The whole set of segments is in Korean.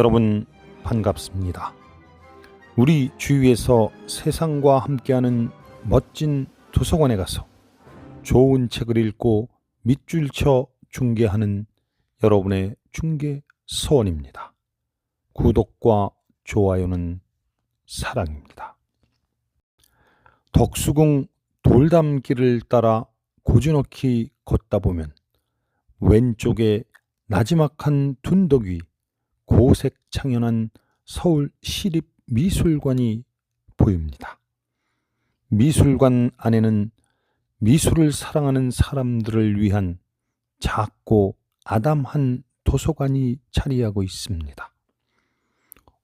여러분 반갑습니다. 우리 주위에서 세상과 함께하는 멋진 도서관에 가서 좋은 책을 읽고 밑줄 쳐 중계하는 여러분의 중계 소원입니다. 구독과 좋아요는 사랑입니다. 덕수궁 돌담길을 따라 고즈넉히 걷다 보면 왼쪽에 나지막한 둔덕 위 고색 창연한 서울 시립미술관이 보입니다. 미술관 안에는 미술을 사랑하는 사람들을 위한 작고 아담한 도서관이 자리하고 있습니다.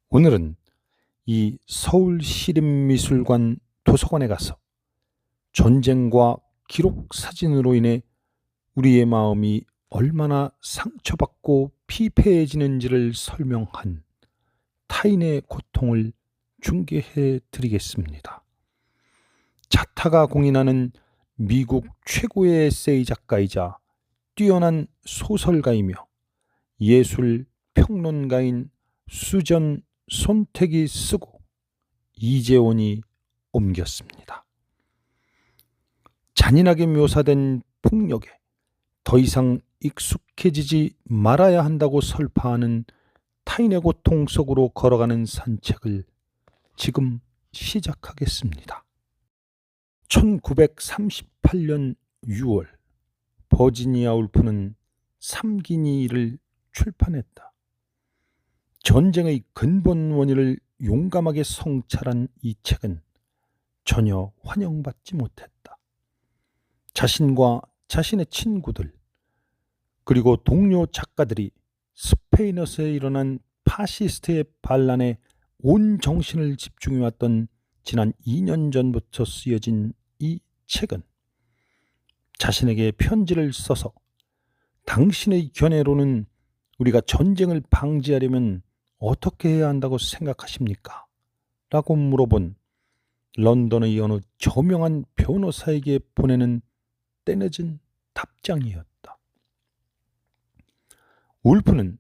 오늘은 이 서울 시립미술관 도서관에 가서 전쟁과 기록 사진으로 인해 우리의 마음이 얼마나 상처받고 피폐해지는지를 설명한 타인의 고통을 중계해 드리겠습니다. 자타가 공인하는 미국 최고의 에세이 작가이자 뛰어난 소설가이며 예술 평론가인 수전 손택이 쓰고 이재원이 옮겼습니다. 잔인하게 묘사된 폭력에 더 이상 익숙해지지 말아야 한다고 설파하는 타인의 고통 속으로 걸어가는 산책을 지금 시작하겠습니다. 1938년 6월 버지니아 울프는 삼기니를 출판했다. 전쟁의 근본 원인을 용감하게 성찰한 이 책은 전혀 환영받지 못했다. 자신과 자신의 친구들, 그리고 동료 작가들이 스페인어스에 일어난 파시스트의 반란에 온 정신을 집중해왔던 지난 2년 전부터 쓰여진 이 책은 자신에게 편지를 써서 당신의 견해로는 우리가 전쟁을 방지하려면 어떻게 해야 한다고 생각하십니까? 라고 물어본 런던의 어느 저명한 변호사에게 보내는 때늦은 답장이었다. 울프는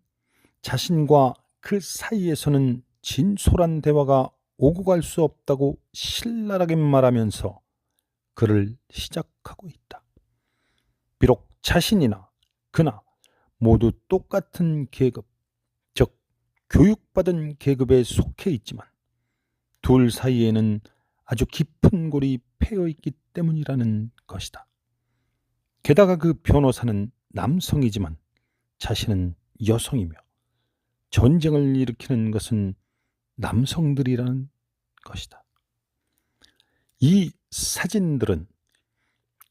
자신과 그 사이에서는 진솔한 대화가 오고 갈 수 없다고 신랄하게 말하면서 글을 시작하고 있다. 비록 자신이나 그나 모두 똑같은 계급, 즉 교육받은 계급에 속해 있지만 둘 사이에는 아주 깊은 골이 패여 있기 때문이라는 것이다. 게다가 그 변호사는 남성이지만 자신은 여성이며 전쟁을 일으키는 것은 남성들이라는 것이다. 이 사진들은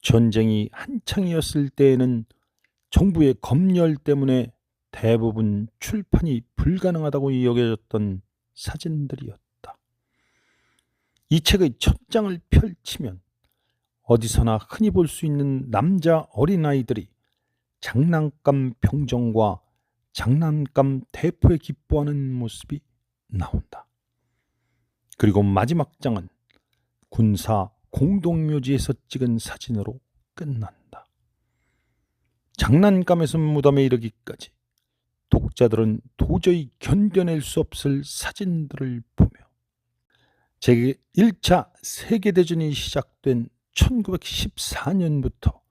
전쟁이 한창이었을 때에는 정부의 검열 때문에 대부분 출판이 불가능하다고 여겨졌던 사진들이었다. 이 책의 첫 장을 펼치면 어디서나 흔히 볼 수 있는 남자 어린아이들이 장난감 병정과 장난감 대포에 기뻐하는 모습이 나온다. 그리고 마지막 장은 군사 공동묘지에서 찍은 사진으로 끝난다. 장난감에서 무덤에 이르기까지 독자들은 도저히 견뎌낼 수 없을 사진들을 보며 제1차 세계대전이 시작된 1914년부터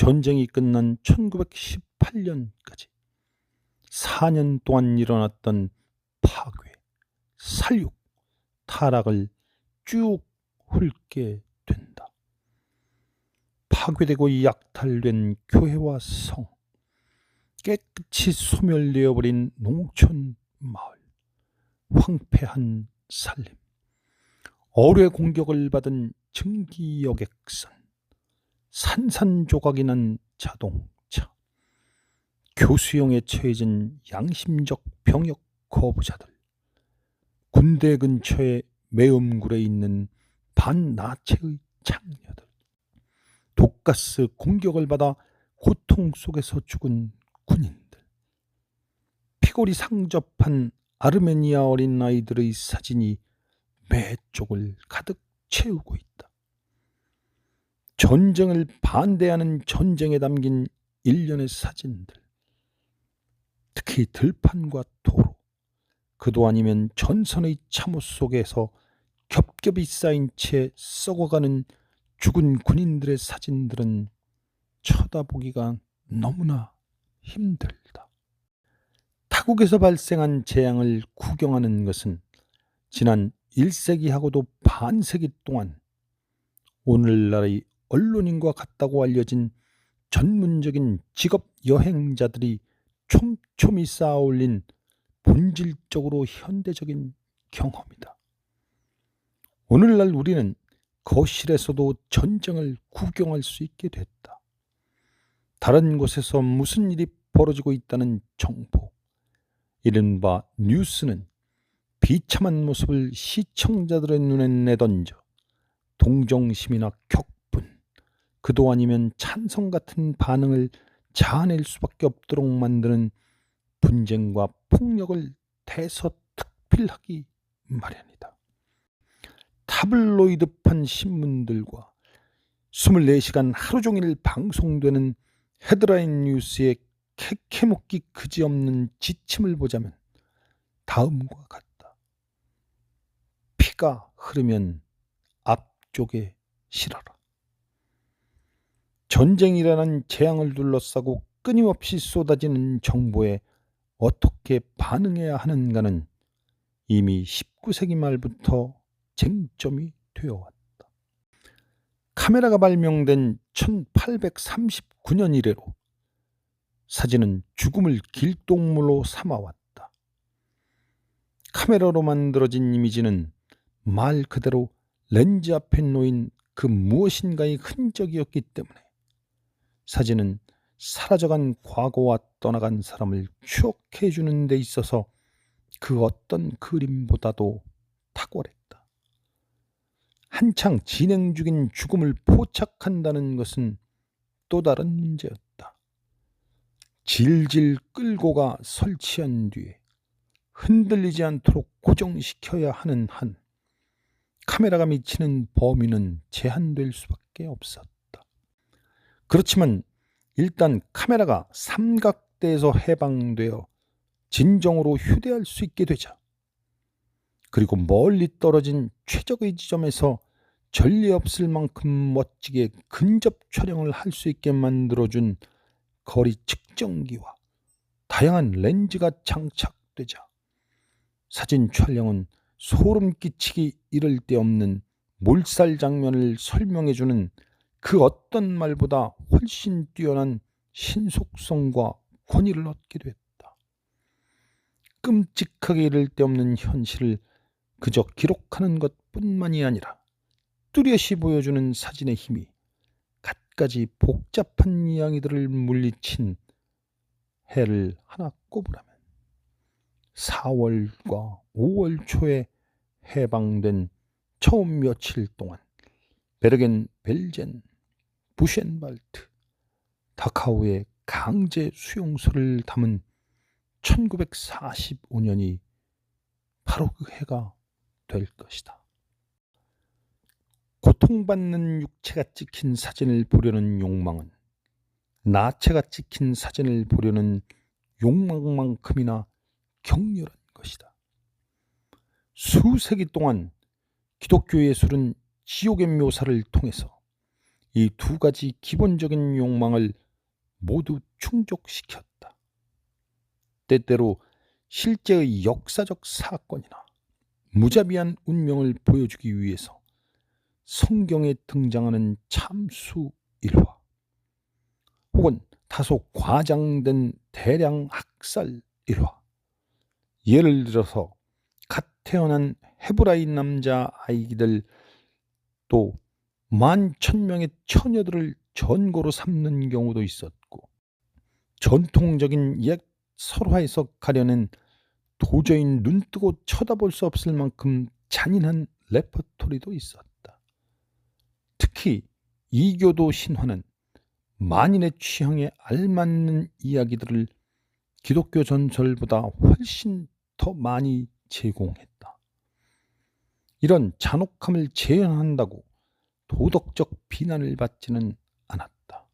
전쟁이 끝난 1918년까지 4년 동안 일어났던 파괴, 살육, 타락을 쭉 훑게 된다. 파괴되고 약탈된 교회와 성, 깨끗이 소멸되어 버린 농촌 마을, 황폐한 살림, 어뢰 공격을 받은 증기 여객선, 산산조각이 난 자동차, 교수형에 처해진 양심적 병역 거부자들, 군대 근처에 매음굴에 있는 반나체의 장녀들, 독가스 공격을 받아 고통 속에서 죽은 군인들, 피골이 상접한 아르메니아 어린 아이들의 사진이 매 쪽을 가득 채우고 있다. 전쟁을 반대하는 전쟁에 담긴 일련의 사진들, 특히 들판과 도로, 그도 아니면 전선의 참호 속에서 겹겹이 쌓인 채 썩어가는 죽은 군인들의 사진들은 쳐다보기가 너무나 힘들다. 타국에서 발생한 재앙을 구경하는 것은 지난 1세기하고도 반세기 동안 오늘날의 언론인과 같다고 알려진 전문적인 직업 여행자들이 촘촘히 쌓아 올린 본질적으로 현대적인 경험이다. 오늘날 우리는 거실에서도 전쟁을 구경할 수 있게 됐다. 다른 곳에서 무슨 일이 벌어지고 있다는 정보, 이른바 뉴스는 비참한 모습을 시청자들의 눈에 내던져 동정심이나 격분, 아니면 찬성 같은 반응을 자아낼 수밖에 없도록 만드는 분쟁과 폭력을 대서특필하기 마련이다. 타블로이드판 신문들과 24시간 하루 종일 방송되는 헤드라인 뉴스의 캐캐먹기 그지없는 지침을 보자면 다음과 같다. 피가 흐르면 앞쪽에 실어라. 전쟁이라는 재앙을 둘러싸고 끊임없이 쏟아지는 정보에 어떻게 반응해야 하는가는 이미 19세기 말부터 쟁점이 되어왔다. 카메라가 발명된 1839년 이래로 사진은 죽음을 길동무로 삼아왔다. 카메라로 만들어진 이미지는 말 그대로 렌즈 앞에 놓인 그 무엇인가의 흔적이었기 때문에 사진은 사라져간 과거와 떠나간 사람을 추억해 주는 데 있어서 그 어떤 그림보다도 탁월했다. 한창 진행 중인 죽음을 포착한다는 것은 또 다른 문제였다. 질질 끌고 가 설치한 뒤에 흔들리지 않도록 고정시켜야 하는 한 카메라가 미치는 범위는 제한될 수밖에 없었다. 그렇지만 일단 카메라가 삼각대에서 해방되어 진정으로 휴대할 수 있게 되자. 그리고 멀리 떨어진 최적의 지점에서 전례 없을 만큼 멋지게 근접 촬영을 할 수 있게 만들어준 거리 측정기와 다양한 렌즈가 장착되자 사진 촬영은 소름 끼치기 이를 데 없는 몰살 장면을 설명해주는 그 어떤 말보다 훨씬 뛰어난 신속성과 권위를 얻게 됐다. 끔찍하게 이를 데 없는 현실을 그저 기록하는 것 뿐만이 아니라 뚜렷이 보여주는 사진의 힘이 갖가지 복잡한 이야기들을 물리친 해를 하나 꼽으라면 4월과 5월 초에 해방된 처음 며칠 동안 베르겐 벨젠 부셴발트, 다카오의 강제 수용소를 담은 1945년이 바로 그 해가 될 것이다. 고통받는 육체가 찍힌 사진을 보려는 욕망은 나체가 찍힌 사진을 보려는 욕망만큼이나 격렬한 것이다. 수세기 동안 기독교 예술은 지옥의 묘사를 통해서 이 두 가지 기본적인 욕망을 모두 충족시켰다. 때때로 실제의 역사적 사건이나 무자비한 운명을 보여주기 위해서 성경에 등장하는 참수 일화 혹은 다소 과장된 대량 학살 일화 예를 들어서 갓 태어난 헤브라이 남자 아이들 또 만 천명의 처녀들을 전고로 삼는 경우도 있었고 전통적인 옛 설화에서 가려낸 도저히 눈뜨고 쳐다볼 수 없을 만큼 잔인한 레퍼토리도 있었다. 특히 이교도 신화는 만인의 취향에 알맞는 이야기들을 기독교 전설보다 훨씬 더 많이 제공했다. 이런 잔혹함을 재현한다고 도덕적 비난을 받지는 않았다.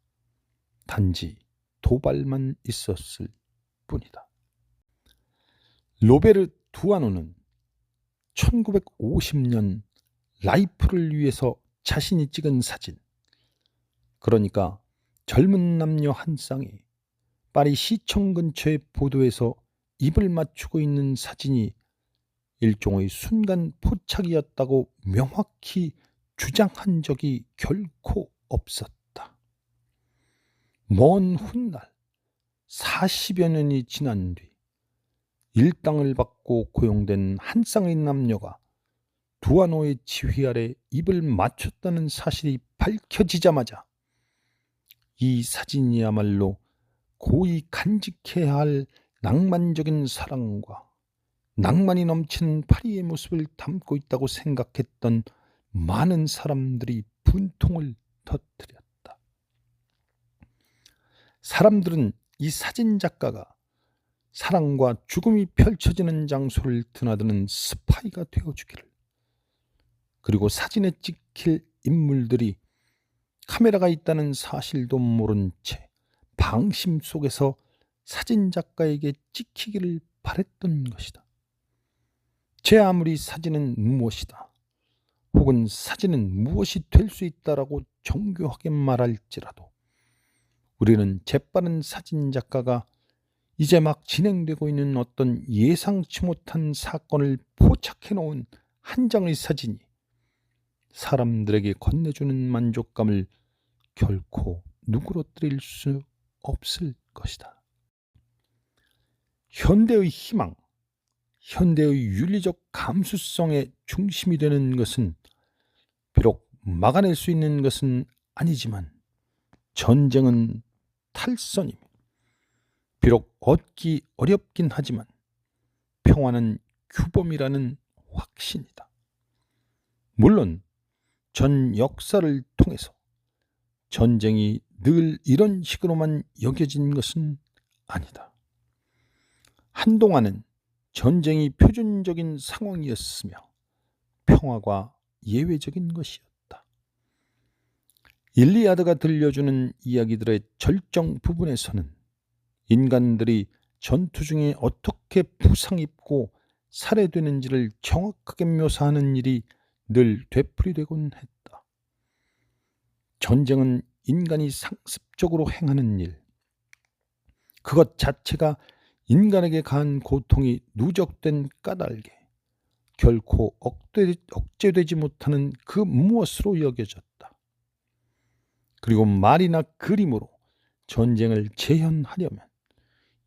단지 도발만 있었을 뿐이다. 로베르 두아노는 1950년 라이프를 위해서 자신이 찍은 사진, 그러니까 젊은 남녀 한 쌍이 파리 시청 근처의 보도에서 입을 맞추고 있는 사진이 일종의 순간 포착이었다고 명확히 주장한 적이 결코 없었다. 먼 훗날 40여 년이 지난 뒤 일당을 받고 고용된 한 쌍의 남녀가 두아노의 지휘 아래 입을 맞췄다는 사실이 밝혀지자마자 이 사진이야말로 고이 간직해야 할 낭만적인 사랑과 낭만이 넘치는 파리의 모습을 담고 있다고 생각했던 많은 사람들이 분통을 터뜨렸다. 사람들은 이 사진 작가가 사랑과 죽음이 펼쳐지는 장소를 드나드는 스파이가 되어주기를 그리고 사진에 찍힐 인물들이 카메라가 있다는 사실도 모른 채 방심 속에서 사진 작가에게 찍히기를 바랬던 것이다. 제 아무리 사진은 무엇이다. 혹은 사진은 무엇이 될 수 있다라고 정교하게 말할지라도 우리는 재빠른 사진 작가가 이제 막 진행되고 있는 어떤 예상치 못한 사건을 포착해 놓은 한 장의 사진이 사람들에게 건네주는 만족감을 결코 누그러뜨릴 수 없을 것이다. 현대의 희망, 현대의 윤리적 감수성의 중심이 되는 것은 비록 막아낼 수 있는 것은 아니지만 전쟁은 탈선이며 비록 얻기 어렵긴 하지만 평화는 규범이라는 확신이다. 물론 전 역사를 통해서 전쟁이 늘 이런 식으로만 여겨진 것은 아니다. 한동안은 전쟁이 표준적인 상황이었으며 평화가 예외적인 것이었다. 일리아드가 들려주는 이야기들의 절정 부분에서는 인간들이 전투 중에 어떻게 부상입고 살해되는지를 정확하게 묘사하는 일이 늘 되풀이되곤 했다. 전쟁은 인간이 상습적으로 행하는 일, 그것 자체가 인간에게 가한 고통이 누적된 까닭에 결코 억대, 억제되지 못하는 그 무엇으로 여겨졌다. 그리고 말이나 그림으로 전쟁을 재현하려면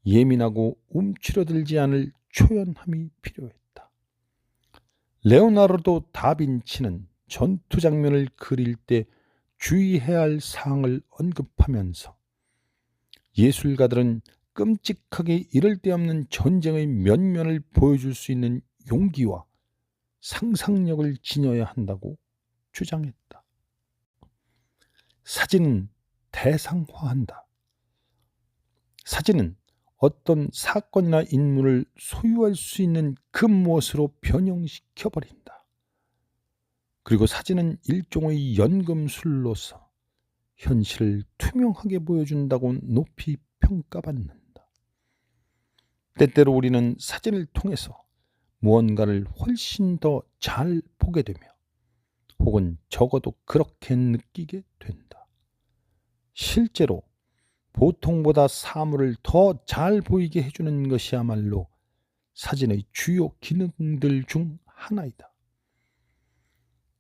예민하고 움츠러들지 않을 초연함이 필요했다. 레오나르도 다빈치는 전투 장면을 그릴 때 주의해야 할 사항을 언급하면서 예술가들은 끔찍하게 이럴 데 없는 전쟁의 면면을 보여줄 수 있는 용기와 상상력을 지녀야 한다고 주장했다. 사진은 대상화한다. 사진은 어떤 사건이나 인물을 소유할 수 있는 그 무엇으로 변형시켜 버린다. 그리고 사진은 일종의 연금술로서 현실을 투명하게 보여준다고 높이 평가받는다. 때때로 우리는 사진을 통해서 무언가를 훨씬 더 잘 보게 되며 혹은 적어도 그렇게 느끼게 된다. 실제로 보통보다 사물을 더 잘 보이게 해주는 것이야말로 사진의 주요 기능들 중 하나이다.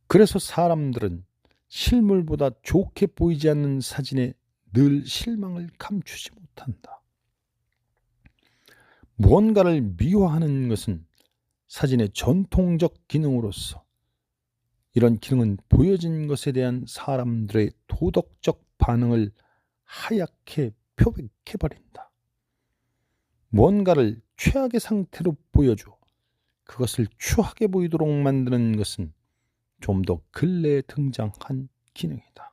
그래서 사람들은 실물보다 좋게 보이지 않는 사진에 늘 실망을 감추지 못한다. 무언가를 미화하는 것은 사진의 전통적 기능으로서 이런 기능은 보여진 것에 대한 사람들의 도덕적 반응을 하얗게 표백해버린다. 뭔가를 최악의 상태로 보여줘 그것을 추하게 보이도록 만드는 것은 좀 더 근래에 등장한 기능이다.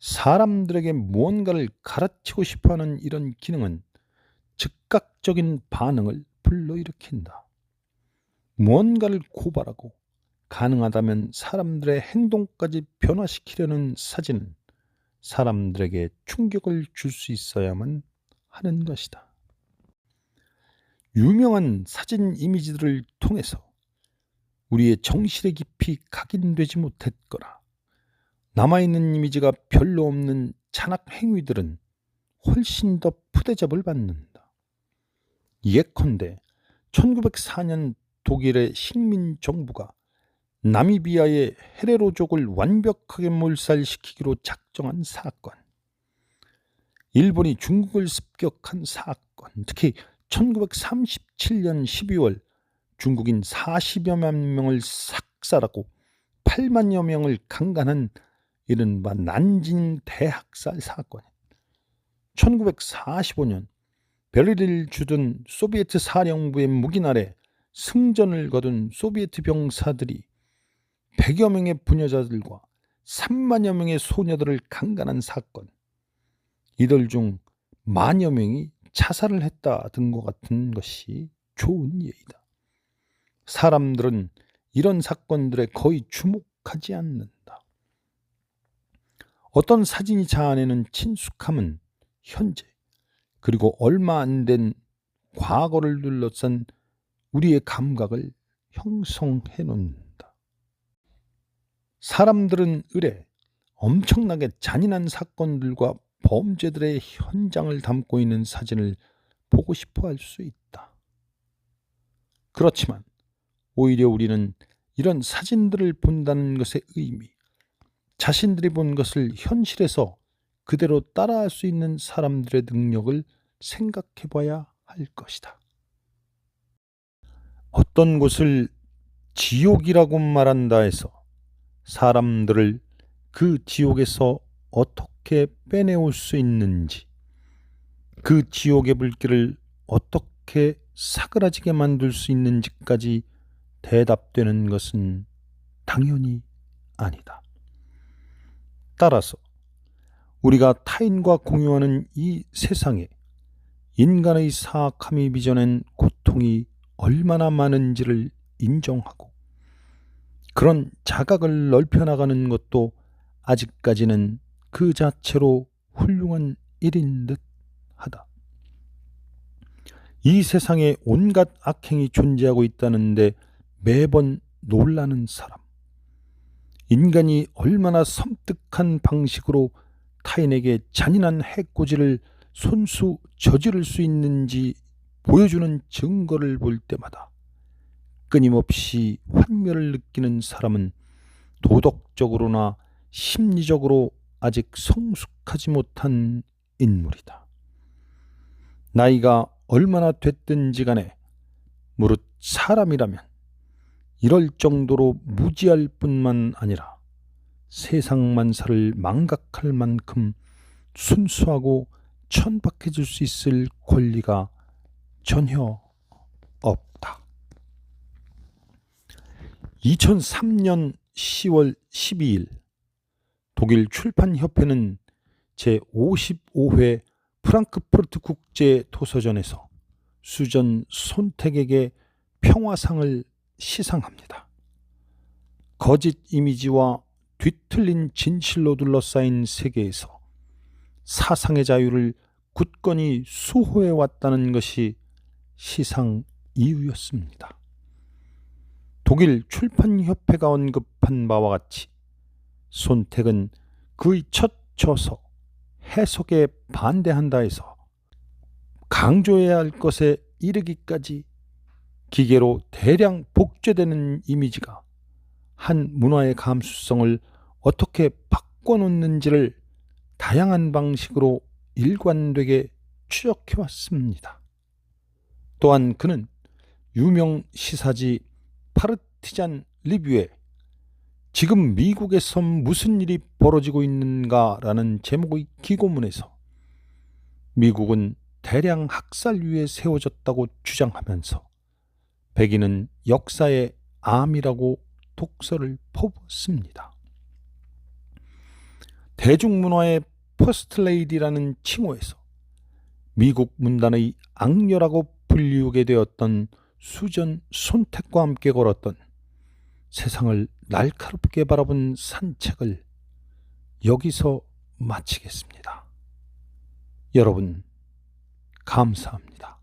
사람들에게 무언가를 가르치고 싶어 하는 이런 기능은 즉각적인 반응을 불러일으킨다. 무언가를 고발하고 가능하다면 사람들의 행동까지 변화시키려는 사진은 사람들에게 충격을 줄 수 있어야만 하는 것이다. 유명한 사진 이미지들을 통해서 우리의 정실에 깊이 각인되지 못했거나 남아있는 이미지가 별로 없는 잔악 행위들은 훨씬 더 푸대접을 받는다. 예컨대 1904년 독일의 식민 정부가 나미비아의 헤레로족을 완벽하게 몰살시키기로 작정한 사건, 일본이 중국을 습격한 사건, 특히 1937년 12월 중국인 40여 만 명을 삭살하고 8만여 명을 강간한 이른바 난징 대학살 사건. 1945년 베를린을 주둔 소비에트 사령부의 무기 아래 승전을 거둔 소비에트 병사들이 100여 명의 부녀자들과 3만여 명의 소녀들을 강간한 사건. 이들 중 만여 명이 자살을 했다 등과 같은 것이 좋은 예이다. 사람들은 이런 사건들에 거의 주목하지 않는다. 어떤 사진이 자아내는 친숙함은 현재 그리고 얼마 안 된 과거를 둘러싼 우리의 감각을 형성해 놓는다. 사람들은 의뢰 엄청나게 잔인한 사건들과 범죄들의 현장을 담고 있는 사진을 보고 싶어 할 수 있다. 그렇지만 오히려 우리는 이런 사진들을 본다는 것의 의미, 자신들이 본 것을 현실에서 그대로 따라할 수 있는 사람들의 능력을 생각해 봐야 할 것이다. 어떤 곳을 지옥이라고 말한다 해서 사람들을 그 지옥에서 어떻게 빼내올 수 있는지, 그 지옥의 불길을 어떻게 사그라지게 만들 수 있는지까지 대답되는 것은 당연히 아니다. 따라서 우리가 타인과 공유하는 이 세상에 인간의 사악함이 빚어낸 고통이 얼마나 많은지를 인정하고 그런 자각을 넓혀나가는 것도 아직까지는 그 자체로 훌륭한 일인 듯 하다. 이 세상에 온갖 악행이 존재하고 있다는데 매번 놀라는 사람. 인간이 얼마나 섬뜩한 방식으로 타인에게 잔인한 해코지를 손수 저지를 수 있는지 보여주는 증거를 볼 때마다 끊임없이 환멸을 느끼는 사람은 도덕적으로나 심리적으로 아직 성숙하지 못한 인물이다. 나이가 얼마나 됐든지 간에 무릇 사람이라면 이럴 정도로 무지할 뿐만 아니라 세상 만사를 망각할 만큼 순수하고 천박해질 수 있을 권리가 전혀 없다. 2003년 10월 12일 독일 출판협회는 제55회 프랑크푸르트 국제 도서전에서 수전 손택에게 평화상을 시상합니다. 거짓 이미지와 뒤틀린 진실로 둘러싸인 세계에서 사상의 자유를 굳건히 수호해 왔다는 것이 시상 이유였습니다. 독일 출판협회가 언급한 바와 같이 손택은 그의 첫 저서 해석에 반대한다 해서 강조해야 할 것에 이르기까지 기계로 대량 복제되는 이미지가 한 문화의 감수성을 어떻게 바꿔놓는지를 다양한 방식으로 일관되게 추적해 왔습니다. 또한 그는 유명 시사지 파르티잔 리뷰에 지금 미국에서 무슨 일이 벌어지고 있는가라는 제목의 기고문에서 미국은 대량 학살 위에 세워졌다고 주장하면서 백인은 역사의 암이라고 독서를 퍼붓습니다. 대중문화의 퍼스트레이디라는 칭호에서 미국 문단의 악녀라고 불리우게 되었던 수전 손택과 함께 걸었던 세상을 날카롭게 바라본 산책을 여기서 마치겠습니다. 여러분, 감사합니다.